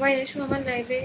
সবাই এসো আমার লাইভে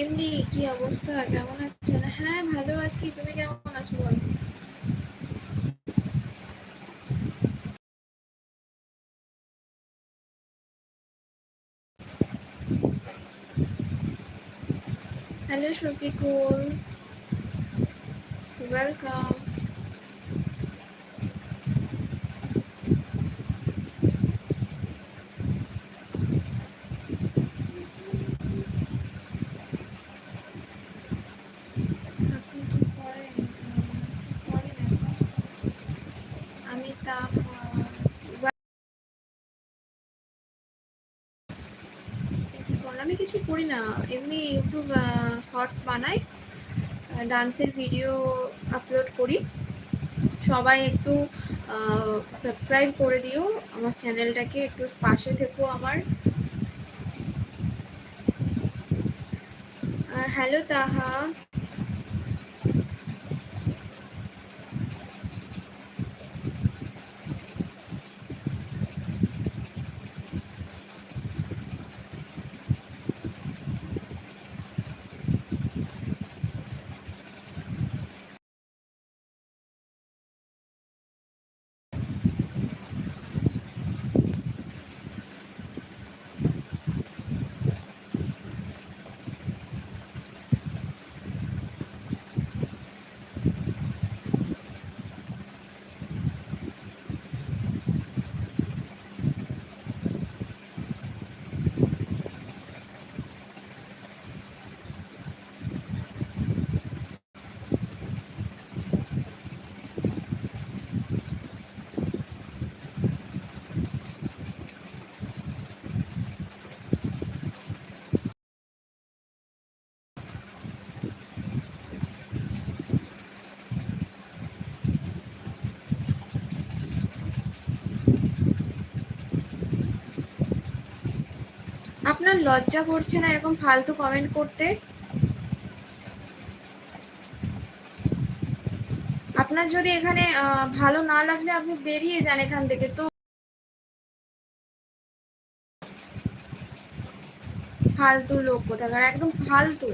এমনি কি অবস্থা? কেমন আছেন? হ্যাঁ ভালো আছি। তুমি কেমন আছো বল? হ্যালো শফিকুল ওয়েলকাম আপনি কি করেন কি করেন এখন? আমি তা কি করেন? আমি কিছু করি না, এমনি ইউটিউব শর্টস বানাই, ডান্সের ভিডিও আপলোড করি। সবাই একটু সাবস্ক্রাইব করে দিও, আমার চ্যানেলটাকে একটু পাশে থেকো আমার। হ্যালো তাহা। আপনার লজ্জা করছে না এরকম ফালতু কমেন্ট করতে? আপনার যদি এখানে ভালো না লাগলে আপনি বেরিয়ে যান এখান থেকে, তো ফালতু লোক কোথাকার, একদম ফালতু।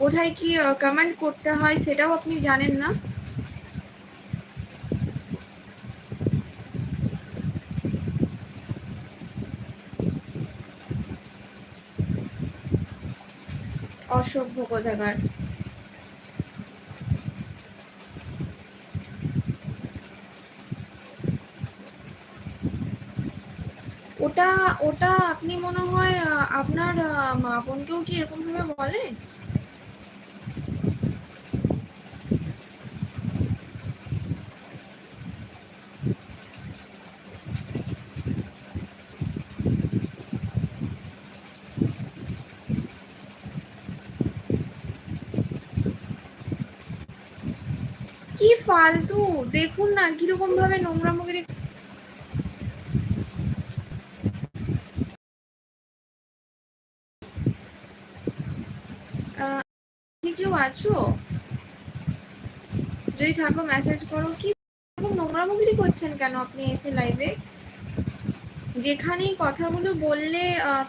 কোথায় কি কমেন্ট করতে হয় সেটাও আপনি জানেন না। অসভ্য কোথাকার ওটা ওটা আপনি মনে হয় আপনার মা বোনকেও কি এরকম ভাবে বলেন কি ফালতু দেখুন না কীরকম ভাবে নোংরা মুখের কেউ আছো? যদি থাকো মেসেজ করো। কি এরকম নোংরামুগিরি করছেন কেন আপনি এসে লাইভে যেখানেই কথাগুলো বললে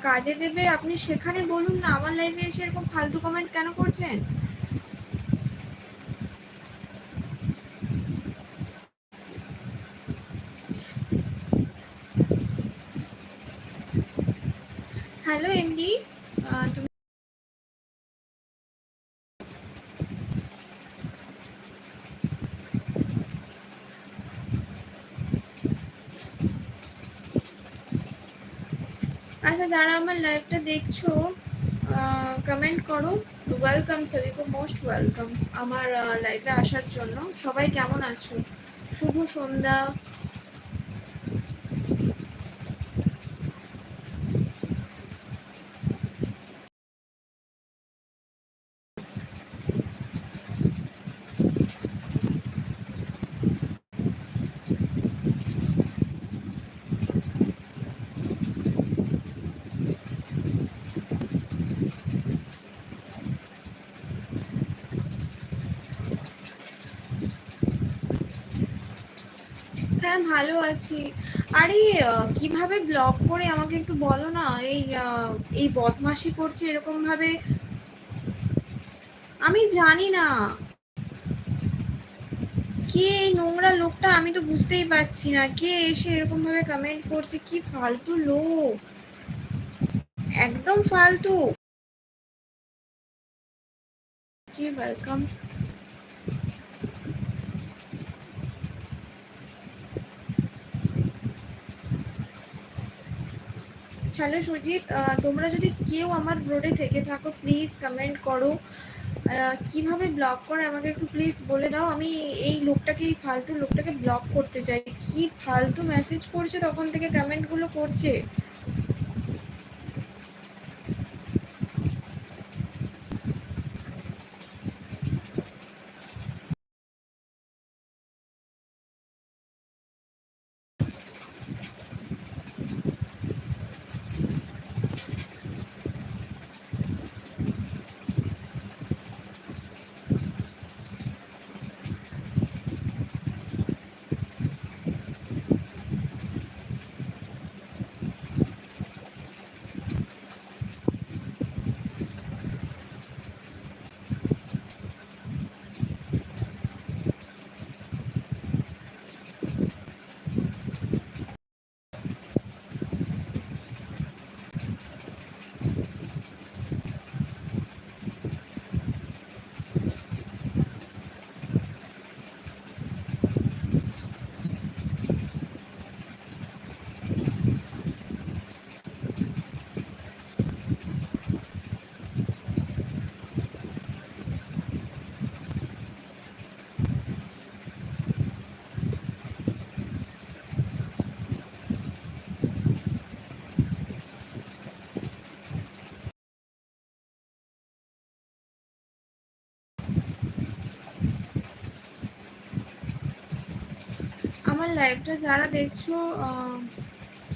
কাজে দেবে, আপনি সেখানে বলুন না, আমার লাইভে এসে এরকম ফালতু কমেন্ট কেন করছেন? হ্যালো এমডি তুমি আচ্ছা যারা আমার লাইভটা দেখছ কমেন্ট করো। ওয়েলকাম সবিকো মোস্ট ওয়েলকাম আমার লাইভে আসার জন্য। সবাই কেমন আছো? শুভ সন্ধ্যা। হ্যাঁ ভালো আছি। আরে কীভাবে ব্লগ করে আমাকে একটু বলো না? এই এই বদমাশি করছে এরকম ভাবে। আমি জানি না। কে এই নোংরা লোকটা? আমি তো বুঝতেই পারছি না। কে এসে এরকম ভাবে কমেন্ট করছে? কি ফালতু লোক? একদম ফালতু। জি ওয়েলকাম হ্যালো সুজিত তোমরা যদি কেউ আমার রোডে থেকে থাকো প্লিজ কমেন্ট করো। কীভাবে ব্লক করে আমাকে একটু প্লিজ বলে দাও। আমি এই লোকটাকে, এই ফালতু লোকটাকে ব্লক করতে চাই। কি ফালতু মেসেজ করছে তখন থেকে কমেন্টগুলো করছে আমার লাইভটা যারা দেখছ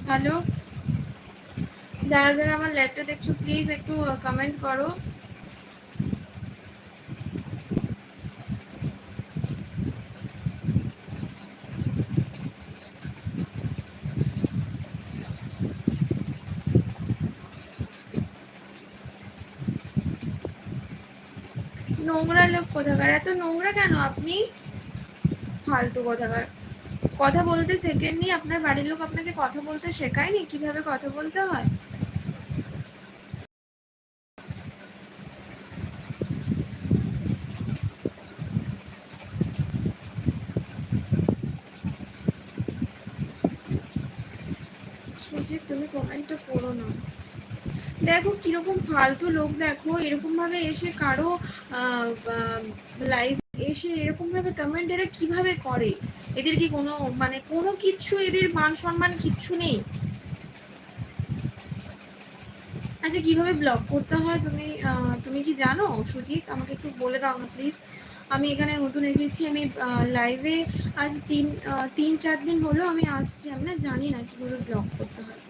হ্যালো যারা যারা আমার লাইভটা দেখছ প্লিজ একটু কমেন্ট করো। নোংরা লোক কোথাকার? এত নোংরা কেন আপনি? ফালতু কোথাকার। কথা বলতে শেখেননি। আপনার বাড়ির লোক আপনাকে কথা বলতে শেখায়নি? কীভাবে কথা বলতে হয়? তুমি কমেন্টটা করো না। দেখো, কীরকম ফালতু লোক, দেখো এরকম ভাবে এসে কারও লাইভ এসে এরকম ভাবে কমেন্ট এরা কীভাবে করে? এদের কি কোনো মানে কোনো কিছু এদের মান সম্মান কিচ্ছু নেই? আচ্ছা কীভাবে ব্লগ করতে হয় তুমি তুমি কি জানো? সুজিত, আমাকে একটু বলে দাও না প্লিজ আমি এখানে নতুন এসেছি, আমি লাইভে আজ তিন তিন, চার দিন হলো আমি আসছি। আমি না জানি না কীভাবে ব্লগ করতে হয়।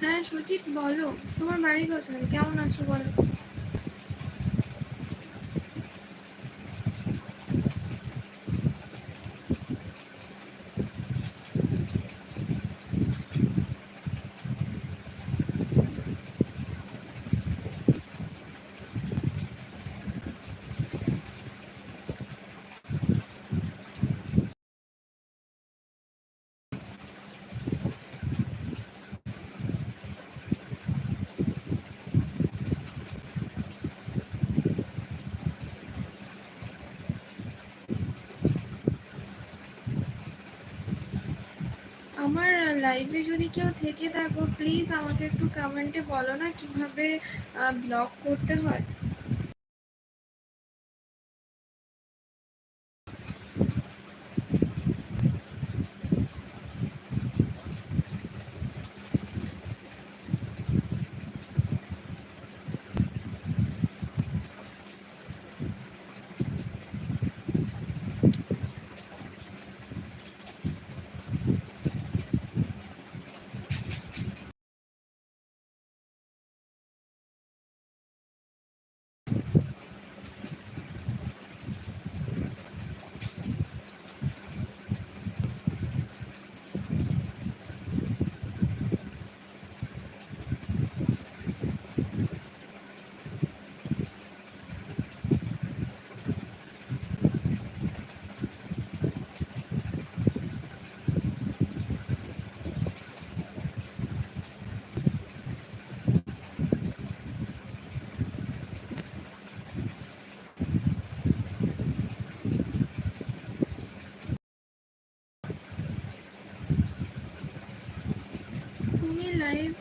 হ্যাঁ সুচিত বলো। তোমার বাড়ি কোথায়? কেমন আছো বলো আমার লাইভে যদি কেউ থেকে থাকো প্লিজ আমাকে একটু কমেন্টে বলো না কীভাবে ব্লগ করতে হয়।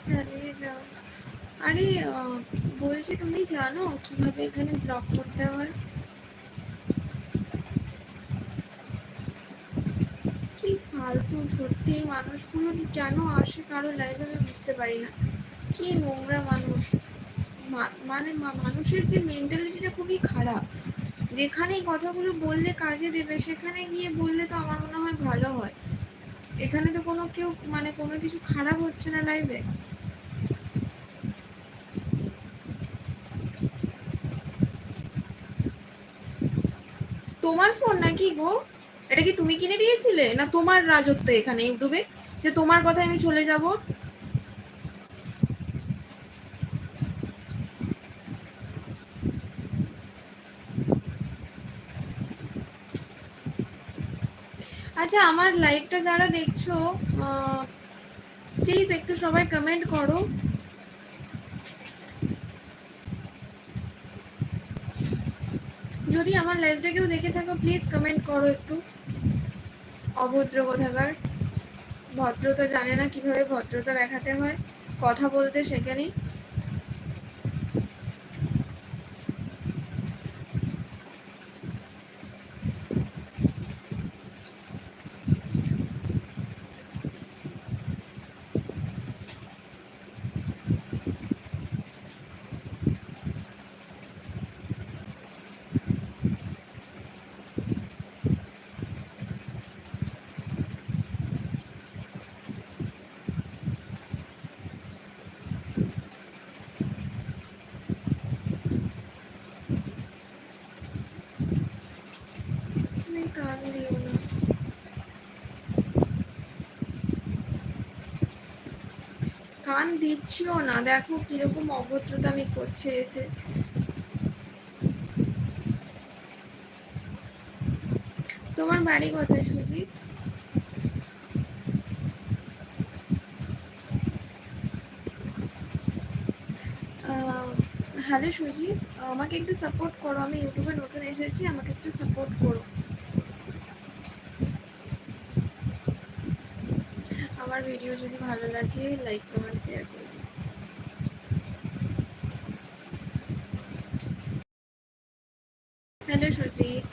চালিয়ে যাও। আরে বলছি তুমি জানো কীভাবে এখানে ব্লক করতে হয়? কি ফালতু, সত্যি মানুষগুলো কেন আসে কারও লাইফে আমি বুঝতে পারি না। কি নোংরা মানুষ। মানে মানুষের যে মেন্টালিটিটা খুবই খারাপ। যেখানে কথাগুলো বললে কাজে দেবে, সেখানে গিয়ে বললে তো আমার মনে হয় ভালো হয়। এখানে তো কোনো কেউ মানে কোনো কিছু খারাপ হচ্ছে না লাইভে তোমার ফোন নাকি গো? এটা কি তুমি কিনে দিয়েছিলে? না তোমার রাজত্ব এখানে ইউটিউবে? যে তোমার কথায় আমি চলে যাব? আচ্ছা আমার লাইভটা যারা দেখছ প্লিজ একটু সবাই কমেন্ট করো। যদি আমার লাইভটা কেউ দেখে থাকো প্লিজ কমেন্ট করো একটু। অভদ্র কোথাকার। ভদ্রতা জানে না কীভাবে ভদ্রতা দেখাতে হয়। কথা বলতে শেখেনি তুমি কান দিও না কান দিচ্ছিও না। দেখো কীরকম অভদ্রতা আমি করছে এসে। তোমার বাড়ি কোথায়, সুজিত? হ্যালো, সুজিত। আমাকে একটু সাপোর্ট করো। আমি ইউটিউবে নতুন এসেছি, আমাকে একটু সাপোর্ট করো। আমার ভিডিও যদি ভালো লাগে লাইক কমেন্ট শেয়ার করে দিও হ্যালো সুজিত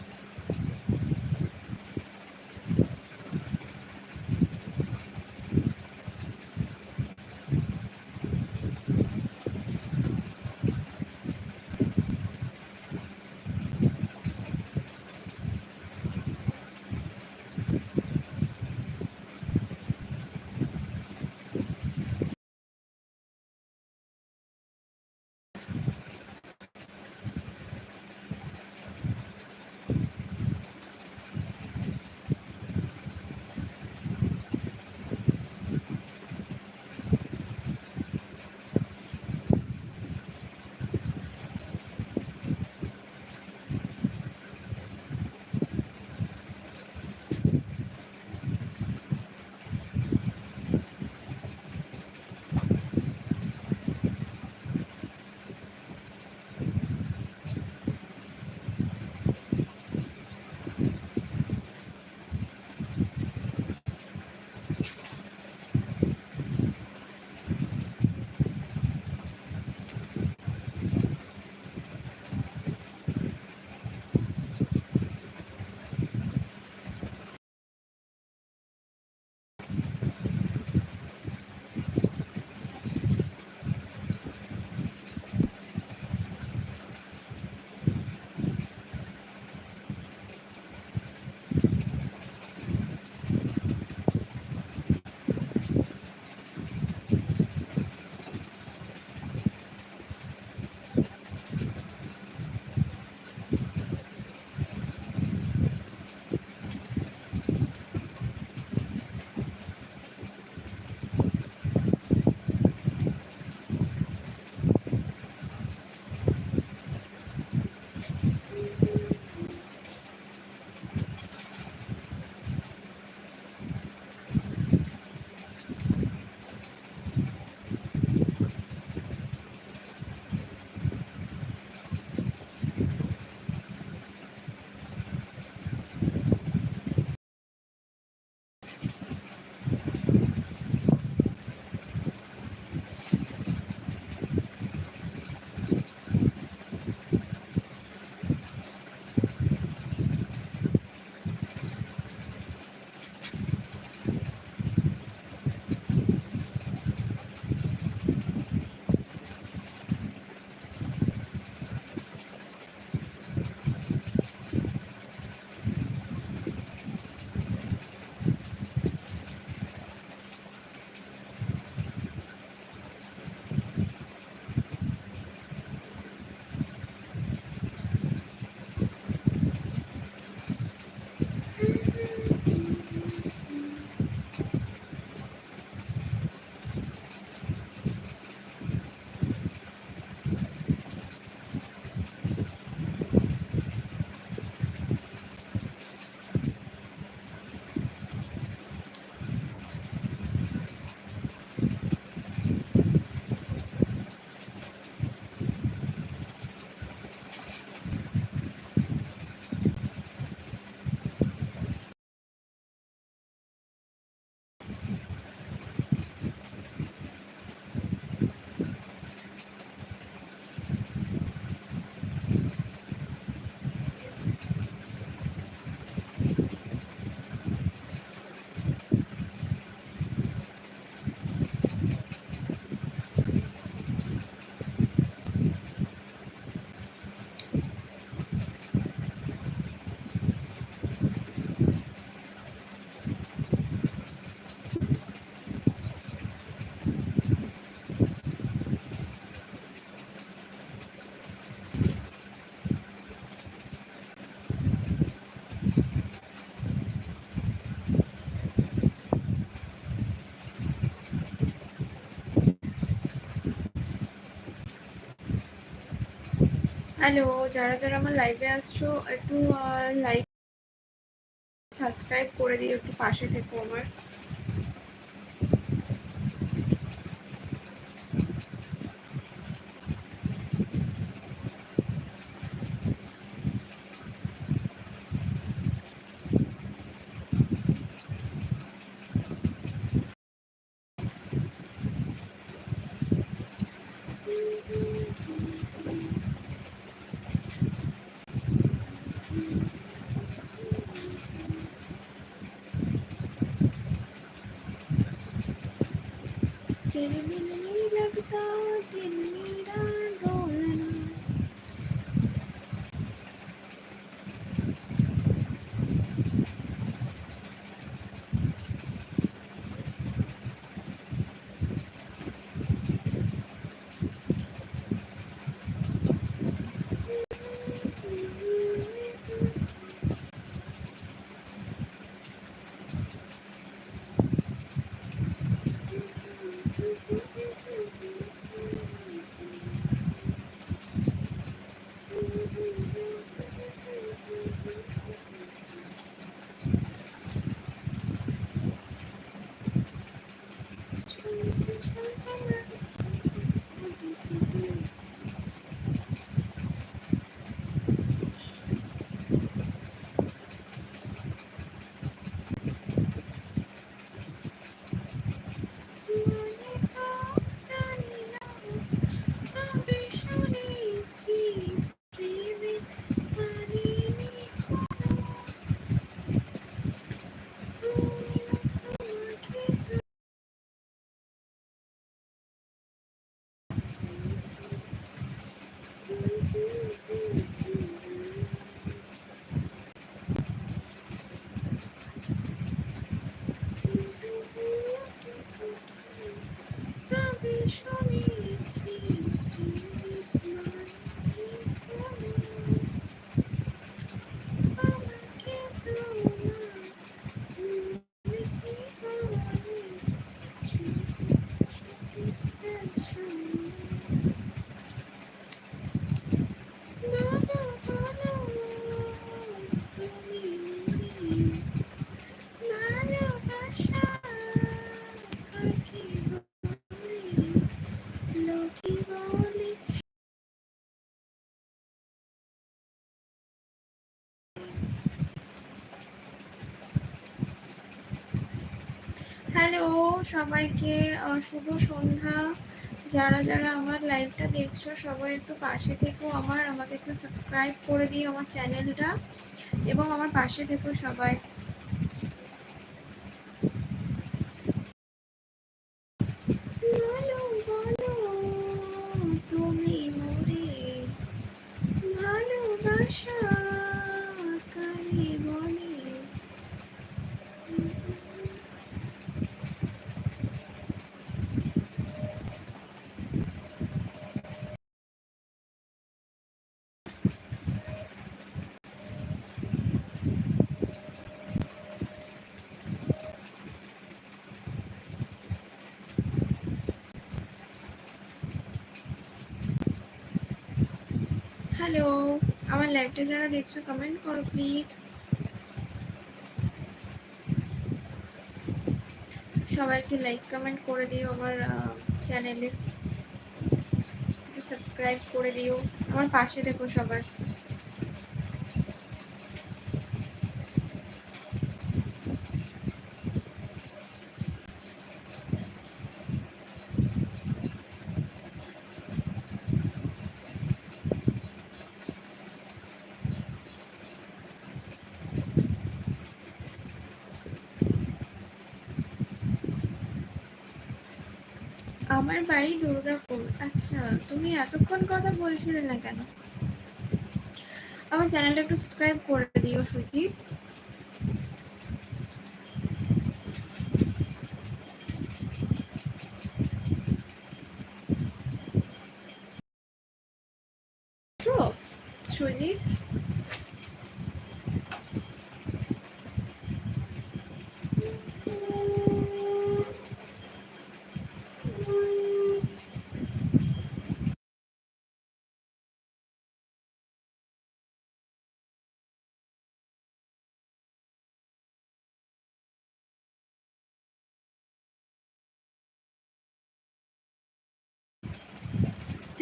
হ্যালো যারা যারা আমার লাইভে আসছো, একটু লাইক সাবস্ক্রাইব করে দিও, একটু পাশে থেকো আমার। though. সবাইকে শুভ সন্ধ্যা। যারা যারা আমার লাইভটা দেখছ, সবাই একটু পাশে থেকো আমার, আমাকে একটু সাবস্ক্রাইব করে দিই আমার চ্যানেলটা এবং আমার পাশে থেকো সবাই। লাইভটা যারা দেখছ কমেন্ট করো প্লিজ সবাই একটু লাইক কমেন্ট করে দিও আমার চ্যানেলে একটু সাবস্ক্রাইব করে দিও। আমার পাশে দেখো সবাই। আমার বাড়ি দুর্গাপুর। আচ্ছা তুমি এতক্ষণ কথা বলছিলে না কেন? আমার চ্যানেলটা একটু সাবস্ক্রাইব করে দিও, Sujit.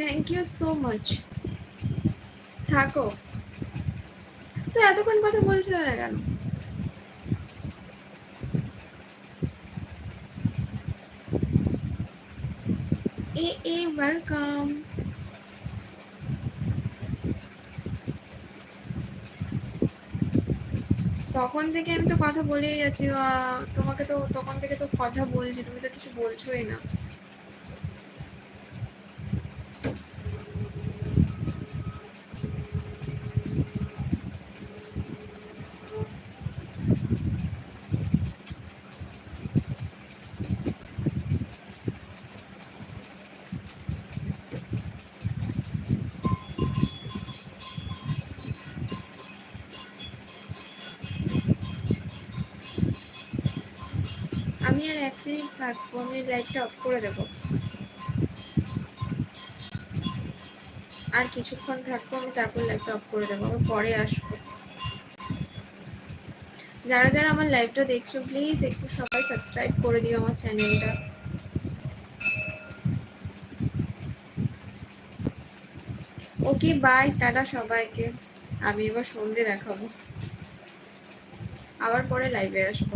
Thank you so much থাকো। তো এতক্ষণ কথা বলছিল না কেন? এ এ ওয়েলকাম তখন থেকে আমি তো কথা বলেই যাচ্ছি। তোমাকে তো, তখন থেকে তো কথা বলছি, তুমি তো কিছু বলছোই না। এক থাকব আমি লাইটটা অফ করে দেবো। আর কিছুক্ষণ থাকব, আমি তারপর লাইটটা অফ করে দেবো পরে আসব। যারা যারা আমার লাইভটা দেখছ প্লিজ একটু সবাই সাবস্ক্রাইব করে দিও আমার চ্যানেলটা ওকে বাই টাটা সবাইকে। আমি এবার সন্ধে দেখাবো। আবার পরে লাইভে আসব।